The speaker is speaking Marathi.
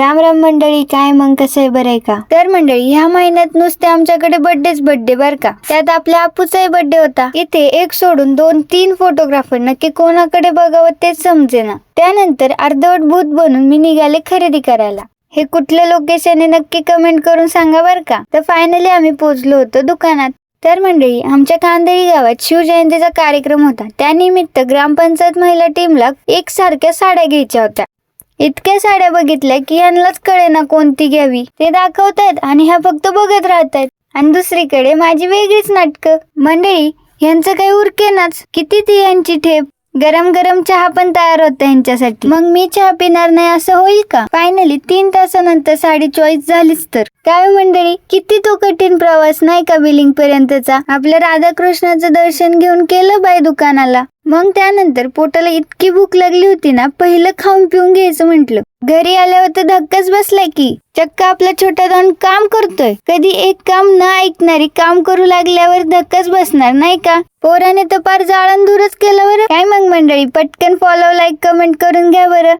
राम राम मंडळी काय मग कसं आहे बरं आहे का? तर मंडळी ह्या महिन्यात नुसते आमच्याकडे बर्थडेच बर्थडे बर का? त्यात आपल्या आपूचाही बर्थडे होता. इथे एक सोडून दोन तीन फोटोग्राफर नक्की कोणाकडे बघावं तेच समजेना. त्यानंतर अर्धवट भूत बनून मी निघाले खरेदी करायला. हे कुठलं लोकेशन आहे नक्की कमेंट करून सांगा बर का? तर फायनली आम्ही पोहोचलो होतो दुकानात. तर मंडळी आमच्या कांदळी गावात शिवजयंतीचा कार्यक्रम होता. त्यानिमित्त ग्रामपंचायत महिला टीमला एक सारख्या साड्या घ्यायच्या होत्या. इतक्या साड्या बघितल्या की यांनाच कळेना कोणती घ्यावी. ते दाखवतायत आणि ह्या फक्त बघत राहतायत. आणि दुसरीकडे माझी वेगळीच नाटकं. मंडळी यांचं काही उरकेनाच. किती ती यांची ठेप? गरम गरम चहा पण तयार होता यांच्यासाठी. मग मी चहा पिणार नाही असं होईल का? फायनली तीन तासानंतर साडी चॉईस झालीच तर. काय हो मंडळी किती तो कठीण प्रवास नाही का बिलिंग पर्यंतचा आपल्या राधाकृष्णाचं दर्शन घेऊन केलं बाय दुकानाला. मग त्यानंतर पोटाला इतकी भूक लागली होती ना पहिलं खाऊन पिऊन घ्यायचं म्हंटल. घरी आल्यावर तर धक्काच बसलाय की. चक्क आपला छोटा दोन काम करतोय. कधी एक काम न ऐकणारी काम करू लागल्यावर धक्काच बसणार नाही का? पोराने तर पार जाळण दूरच केलं बरं. काय मग मंडळी पटकन फॉलो लाईक कमेंट करून घ्या बरं.